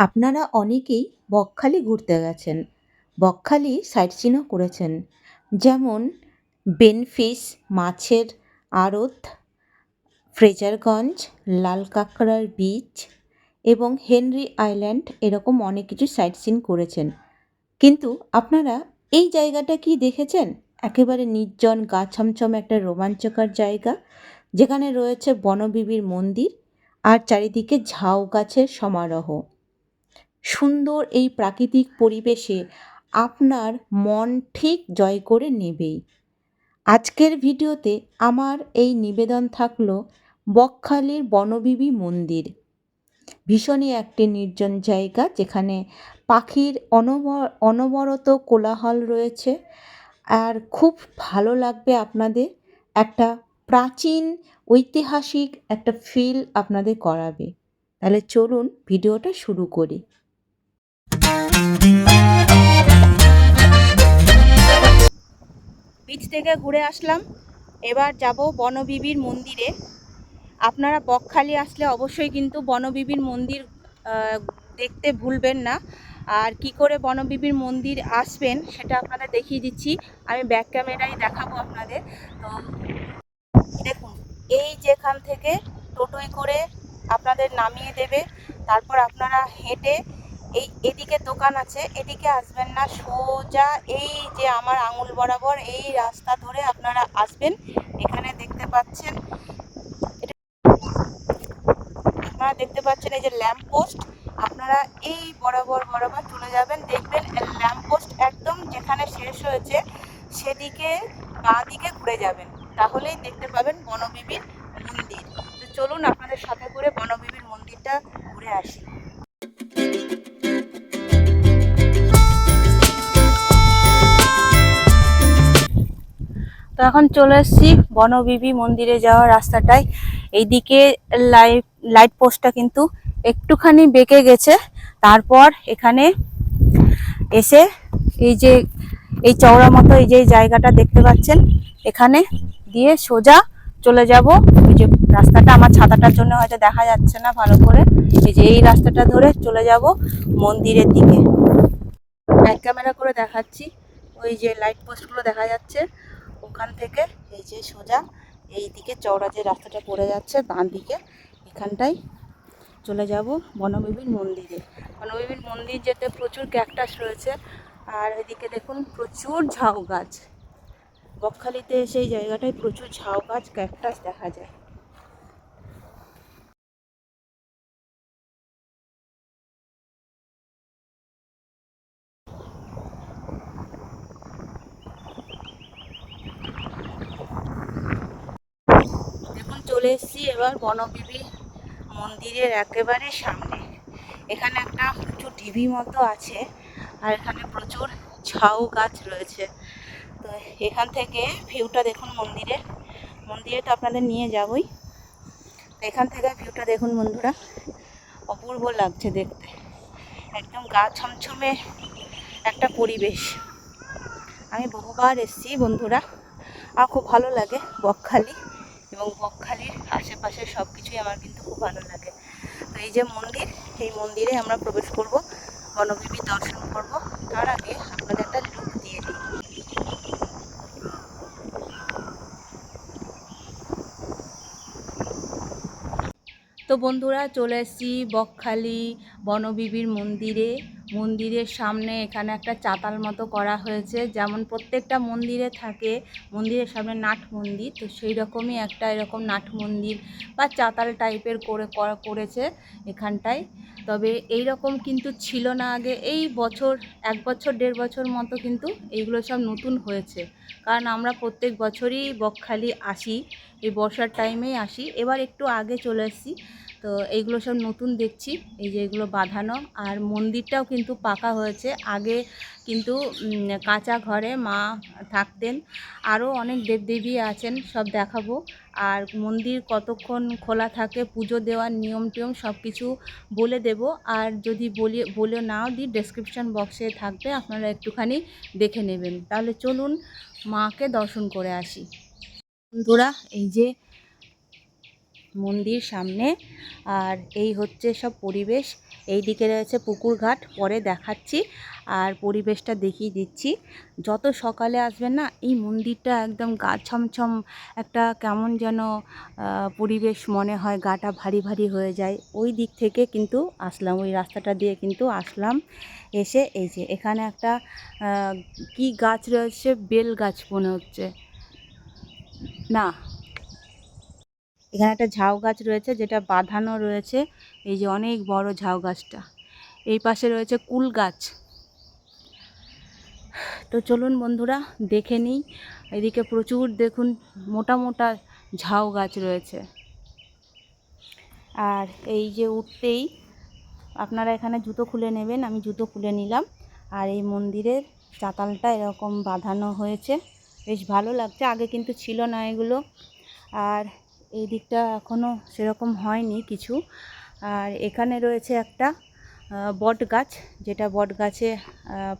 আপনারা অনেকেই বকখালি ঘুরতে গেছেন। বকখালি সাইট সিনও করেছেন। যেমন বেনফিশ মাছের আড়ত, ফ্রেজারগঞ্জ লাল কাঁকড়ার বিচ এবং হেনরি আইল্যান্ড এরকম অনেক কিছু সাইট সিন করেছেন। কিন্তু আপনারা এই জায়গাটা কি দেখেছেন? একেবারে নির্জন, গা ছমছম একটা রোমাঞ্চকর জায়গা, যেখানে রয়েছে বনবিবির মন্দির আর চারিদিকে ঝাউ গাছের সমারোহ। সুন্দর এই প্রাকৃতিক পরিবেশে আপনার মন ঠিক জয় করে নেবেই। আজকের ভিডিওতে আমার এই নিবেদন থাকল বকখালির বনবিবি মন্দির। ভীষণই একটি নির্জন জায়গা যেখানে পাখির অনব, অনবরত কোলাহল রয়েছে আর খুব ভালো লাগবে আপনাদের একটা প্রাচীন ঐতিহাসিক একটা ফিল আপনাদের করাবে। তাহলে চলুন ভিডিওটা শুরু করি। বিচ থেকে ঘুরে আসলাম। এবার যাব বনবিবির মন্দিরে। আপনারা বকখালি আসলে অবশ্যই কিন্তু বনবিবির মন্দির দেখতে ভুলবেন না। আর কি করে বনবিবির মন্দির আসবেন সেটা আপনাদের দেখিয়ে দিচ্ছি। আমি ব্যাক ক্যামেরায় দেখাবো আপনাদের। তো দেখুন, এই যেখান থেকে টোটোয় করে আপনাদের নামিয়ে দেবে। তারপর আপনারা হেঁটে এই, এদিকে দোকান আছে, এদিকে আসবেন না, সোজা এই যে আমার আঙুল বরাবর এই রাস্তা ধরে আপনারা আসবেন, এখানে দেখতে পাচ্ছেন, আপনারা দেখতে পাচ্ছেন এই যে ল্যাম্প পোস্ট, আপনারা এই বরাবর বরাবর চলে যাবেন, দেখবেন ল্যাম্প পোস্ট একদম যেখানে শেষ হয়েছে, সেদিকে বাঁ দিকে ঘুরে যাবেন, তাহলেই দেখতে পাবেন তো এখন চলে এসেছি বনবিবি মন্দিরে যাওয়ার রাস্তাটায়। এইদিকে লাইট লাইট পোস্টটা কিন্তু একটুখানি বেঁকে গেছে। তারপর এখানে এসে এই যে, এই চওড়া মতো এই যে জায়গাটা দেখতে পাচ্ছেন, এখানে দিয়ে সোজা চলে যাব। এই যে রাস্তাটা আমার ছাতাটার জন্য হয়তো দেখা যাচ্ছে না ভালো করে। এই যে এই রাস্তাটা ধরে চলে যাব মন্দিরের দিকে। ব্যাক ক্যামেরা করে দেখাচ্ছি। ওই যে লাইট পোস্টগুলো দেখা যাচ্ছে। ওখান থেকে এই যে সোজা এই দিকে চওড়া যে রাস্তাটা পড়ে যাচ্ছে, বাঁ দিকে এখানটাই চলে যাব বনবিবির মন্দিরে। বনবিবির মন্দির যেতে প্রচুর ক্যাকটাস রয়েছে, আর এদিকে দেখুন প্রচুর ঝাউ গাছ। বকখালিতে সেই জায়গাটায় প্রচুর ঝাউ গাছ, ক্যাকটাস দেখা যায় দেখুন চলে এসেছি এবার বনবিবি মন্দিরের একেবারে সামনে। এখানে একটা প্রচুর ঢিবি মতো আছে আর এখানে প্রচুর ঝাউ গাছ রয়েছে। তো এখান থেকে ভিউটা দেখুন মন্দিরের মন্দিরে। তো আপনাদের নিয়ে যাবই। তো এখান থেকে ভিউটা দেখুন বন্ধুরা। অপূর্ব লাগছে দেখতে। একদম গা ছমছমে একটা পরিবেশ। আমি বহুবার এসেছি বন্ধুরা। আর খুব ভালো লাগে বকখালি। এবং বকখালির আশেপাশে সব কিছুই আমার কিন্তু খুব ভালো লাগে। তো এই যে মন্দির, এই মন্দিরে আমরা প্রবেশ করব বনবিবি দর্শন করব। তার আগে আপনাদের একটা লুক দিয়ে দিই। তো বন্ধুরা, চলে এসেছি বকখালি বনবিবির মন্দিরে। মন্দিরের সামনে এখানে একটা চাতাল মতো করা হয়েছে। যেমন প্রত্যেকটা মন্দিরে থাকে, মন্দিরের সামনে নাট মন্দির, তো সেই রকমই একটা এরকম নাট মন্দির বা চাতাল টাইপের করে করেছে এখানটায়। তবে এই রকম কিন্তু ছিল না আগে, এই বছর, এক বছর, দেড় বছর মতো কিন্তু এইগুলো সব নতুন হয়েছে। কারণ আমরা প্রত্যেক বছরই বকখালি আসি, এই বর্ষার টাইমেই আসি। এবার একটু আগে চলে এসেছি তো এইগুলো সব নতুন দেখছি। এই যে এগুলো বাঁধানো আর মন্দিরটাও কিন্তু পাকা হয়েছে। আগে কিন্তু কাঁচা ঘরে মা থাকতেন। আরও অনেক দেবদেবী আছেন, সব দেখাবো। আর মন্দির কতক্ষণ খোলা থাকে, পুজো দেওয়ার নিয়ম টিয়ম সব কিছু বলে দেব। আর যদি বলি, বলে নাও দিই ডেসক্রিপশন বক্সে থাকবে, আপনারা একটুখানি দেখে নেবেন। তাহলে চলুন মাকে দর্শন করে আসি। বন্ধুরা, এই যে মন্দির সামনে। আর এই হচ্ছে সব পরিবেশ। এই দিকে রয়েছে পুকুর ঘাট, পরে দেখাচ্ছি। আর পরিবেশটা দেখিয়ে দিচ্ছি। যত সকালে আসবেন না, এই মন্দিরটা একদম গা ছমছম একটা কেমন যেন পরিবেশ মনে হয়, গাটা ভারী ভারী হয়ে যায়। ওই দিক থেকে কিন্তু আসলাম, ওই রাস্তাটা দিয়ে কিন্তু আসলাম। এসে এই যে এখানে একটা কি গাছ রয়েছে? বেল গাছ মনে হচ্ছে। না এখানে একটা ঝাউ গাছ রয়েছে, যেটা বাঁধানো রয়েছে। এই যে অনেক বড় ঝাউ গাছটা। এই পাশে রয়েছে কুল গাছ। তো চলুন বন্ধুরা, দেখে নিই। এদিকে প্রচুর দেখুন, মোটা মোটা ঝাউ গাছ রয়েছে। আর এই যে উঠতেই আপনারা এখানে জুতো খুলে নেবেন, আমি জুতো খুলে নিলাম। আর এই মন্দিরের চাতালটা এরকম বাঁধানো হয়েছে। বেশ ভালো লাগছে, আগে কিন্তু ছিল না এগুলো। আর এই দিকটা এখনও সেরকম হয়নি কিছু। আর এখানে রয়েছে একটা বট গাছ যেটা বট গাছে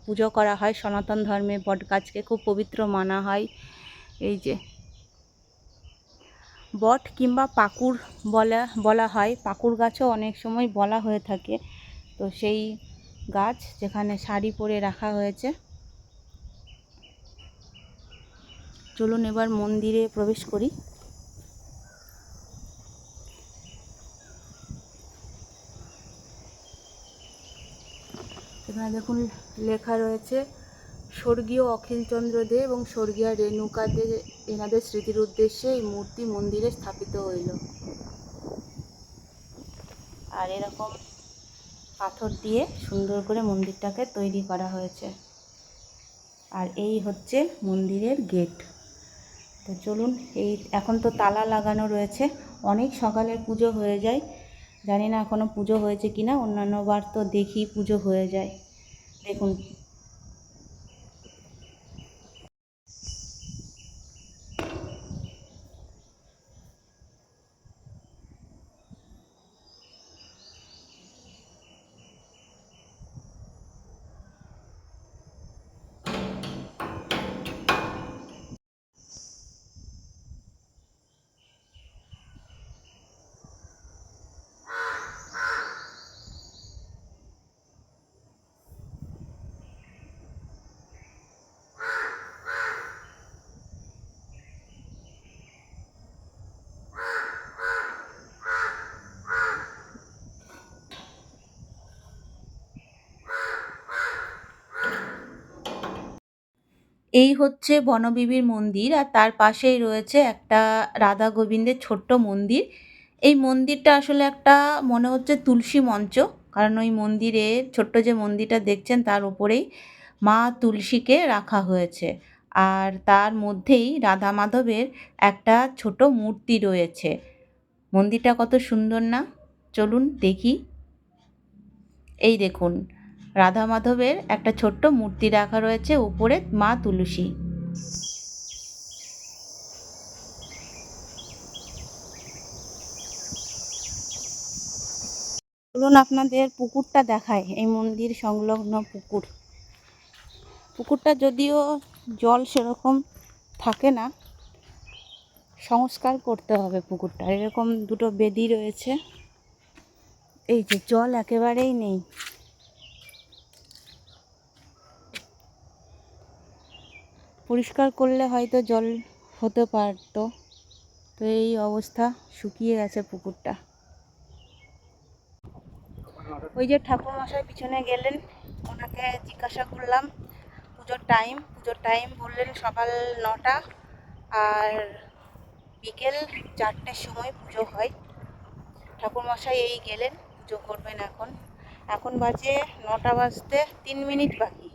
পুজো করা হয়। সনাতন ধর্মে বট গাছকে খুব পবিত্র মানা হয়। এই যে বট কিংবা পাকুর বলা বলা হয়। পাকুর গাছও অনেক সময় বলা হয়ে থাকে। তো সেই গাছ যেখানে শাড়ি পরে রাখা হয়েছে। চলুন এবার মন্দিরে প্রবেশ করি। এখানে দেখুন লেখা রয়েছে, স্বর্গীয় অখিলচন্দ্র দে এবং স্বর্গীয় রেণুকা দে এনাদের স্মৃতির উদ্দেশ্যে এই মূর্তি মন্দিরে স্থাপিত হইল। আর এরকম পাথর দিয়ে সুন্দর করে মন্দিরটাকে তৈরি করা হয়েছে। আর এই হচ্ছে মন্দিরের গেট। তো চলুন, এই এখন তো তালা লাগানো রয়েছে। অনেক সকালের পুজো হয়ে যায়। জানি না এখনও পুজো হয়েছে কি না অন্যান্য বার তো দেখি পুজো হয়ে যায়। দেখুন এই হচ্ছে বনবিবির মন্দির আর তার পাশেই রয়েছে একটা রাধা গোবিন্দের ছোট্ট মন্দির। এই মন্দিরটা আসলে একটা মনে হচ্ছে তুলসী মঞ্চ, কারণ ওই মন্দিরে ছোট্ট যে মন্দিরটা দেখছেন তার উপরেই মা তুলসীকে রাখা হয়েছে। আর তার মধ্যেই রাধা মাধবের একটা ছোট মূর্তি রয়েছে। মন্দিরটা কত সুন্দর না? চলুন দেখি। এই দেখুন রাধা মাধবের একটা ছোট্ট মূর্তি রাখা রয়েছে উপরে মা তুলসী। চলুন আপনাদের পুকুরটা দেখায় এই মন্দির সংলগ্ন পুকুর। পুকুরটা যদিও জল সেরকম থাকে না, সংস্কার করতে হবে পুকুরটা। এরকম দুটো বেদি রয়েছে। এই যে জল একেবারেই নেই। পরিষ্কার করলে হয়তো জল হতে পারতো। তো এই অবস্থা শুকিয়ে গেছে পুকুরটা। ওই যে ঠাকুরমশাই পিছনে গেলেন, ওনাকে জিজ্ঞাসা করলাম, পুজোর টাইম পুজোর টাইম বললেন সকাল নটা আর বিকেল চারটের সময় পুজো হয়। ঠাকুরমশাই এই গেলেন, পুজো করবেন এখন। এখন বাজে নটা বাজতে তিন মিনিট বাকি।